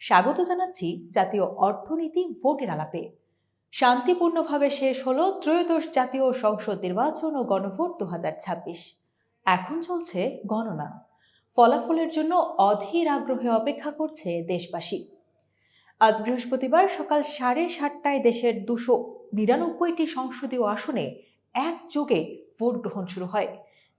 স্বাগত জানাচ্ছি জাতীয় অর্থনীতি ভোটের আলাপে। শান্তিপূর্ণভাবে শেষ হলো ত্রয়োদশ জাতীয় সংসদ নির্বাচন ও গণভোট দু হাজার ছাব্বিশ। এখন চলছে গণনা। ফলাফলের জন্য অধীর আগ্রহে অপেক্ষা করছে দেশবাসী। আজ বৃহস্পতিবার সকাল সাড়ে সাতটায় দেশের দুশো নিরানব্বইটি সংসদীয় আসনে একযোগে ভোট গ্রহণ শুরু হয়।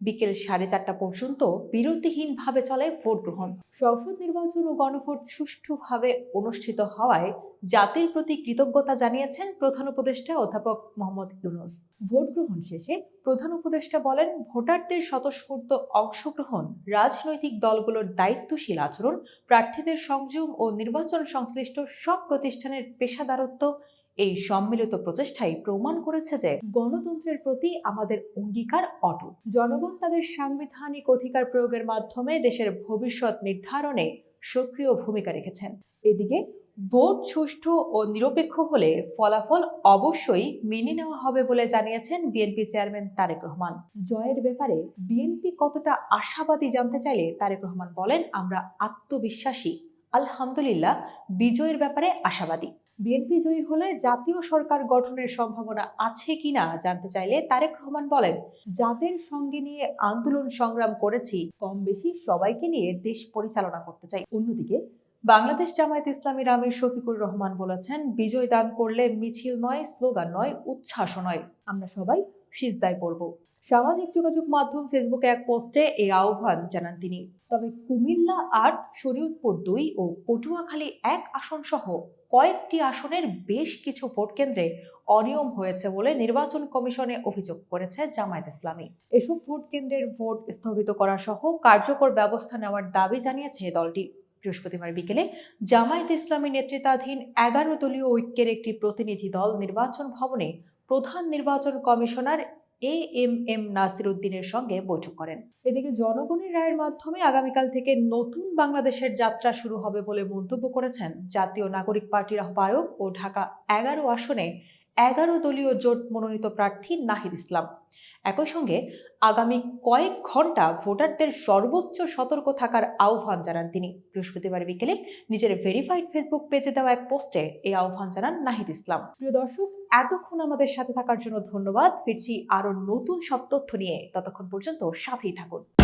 বিকেল সাড়ে চারটা পর্যন্ত বিরতিহীনভাবে চলে ভোট গ্রহণ। সংসদ নির্বাচন ও গণভোট সুষ্ঠুভাবে অনুষ্ঠিত হওয়ায় জাতির প্রতি কৃতজ্ঞতা জানিয়েছেন প্রধান উপদেষ্টা অধ্যাপক মোহাম্মদ ইউনুস। ভোট গ্রহণ শেষে প্রধান উপদেষ্টা বলেন, ভোটারদের স্বতঃস্ফূর্ত অংশগ্রহণ, রাজনৈতিক দলগুলোর দায়িত্বশীল আচরণ, প্রার্থীদের সংযম ও নির্বাচন সংশ্লিষ্ট সব প্রতিষ্ঠানের পেশাদারত্ব এই সম্মিলিত প্রচেষ্টাই প্রমাণ করেছে যে গণতন্ত্রের প্রতি আমাদের অঙ্গীকার অটুট। জনগণ তাদের সাংবিধানিক অধিকার প্রয়োগের মাধ্যমে দেশের ভবিষ্যৎ নির্ধারণে সক্রিয় ভূমিকা রেখেছেন। এদিকে ভোট সুষ্ঠু ও নিরপেক্ষ হলে ফলাফল অবশ্যই মেনে নেওয়া হবে বলে জানিয়েছেন বিএনপি চেয়ারম্যান তারেক রহমান। জয়ের ব্যাপারে বিএনপি কতটা আশাবাদী জানতে চাইলে তারেক রহমান বলেন, আমরা আত্মবিশ্বাসী, আলহামদুলিল্লাহ, বিজয়ের ব্যাপারে আশাবাদী। বিএনপি জয়ী হলে জাতীয় সরকার গঠনের সম্ভাবনা আছে কিনা জানতে চাইলে তারেক রহমান বলেন, যাদের সঙ্গে নিয়ে আন্দোলন সংগ্রাম করেছি কম বেশি সবাইকে নিয়ে দেশ পরিচালনা করতে চাই। অন্যদিকে, বাংলাদেশ জামায়াত ইসলামীর আমির শফিকুর রহমান বলেছেন, বিজয় দান করলে মিছিল নয়, স্লোগান নয় উচ্ছ্বাস নয়। আমরা সবাই সিজদায় পড়ব। সামাজিক যোগাযোগ মাধ্যম ফেসবুকে এক পোস্টে এই আহ্বান জানান তিনি। তবে কুমিল্লা আট, শরীয়তপুর দুই ও পটুয়াখালী এক আসন সহ কয়েকটি আসনের বেশ কিছু ভোট কেন্দ্রে অনিয়ম হয়েছে বলে নির্বাচন কমিশনে অভিযোগ করেছে জামায়াত ইসলামী। এসব ভোট কেন্দ্রের ভোট স্থগিত করা সহ কার্যকর ব্যবস্থা নেওয়ার দাবি জানিয়েছে দলটি। বৃহস্পতিবার বিকেলে জামায়াত ইসলামী নেতৃত্বাধীন এগারো দলীয় ঐক্যের একটি প্রতিনিধি দল নির্বাচন ভবনে প্রধান নির্বাচন commissioner A M M Nasir উদ্দিনের সঙ্গে বৈঠক করেন। এদিকে জনগণের রায়ের মাধ্যমে আগামীকাল থেকে নতুন বাংলাদেশের যাত্রা শুরু হবে বলে মন্তব্য করেছেন জাতীয় নাগরিক পার্টির আহ্বায়ক ও ঢাকা এগারো আসনে এগারো দলীয় জোট মনোনীত প্রার্থী নাহিদ ইসলাম। একই সঙ্গে আগামী কয়েক ঘণ্টা ভোটারদের সর্বোচ্চ সতর্ক থাকার আহ্বান জানান তিনি। বৃহস্পতিবার বিকেলে নিজের ভেরিফাইড ফেসবুক পেজে দেওয়া এক পোস্টে এই আহ্বান জানান নাহিদ ইসলাম। প্রিয় দর্শক এতক্ষণ আমাদের সাথে থাকার জন্য ধন্যবাদ। ফিরছি আরও নতুন সব তথ্য নিয়ে। ততক্ষণ পর্যন্ত সাথেই থাকুন।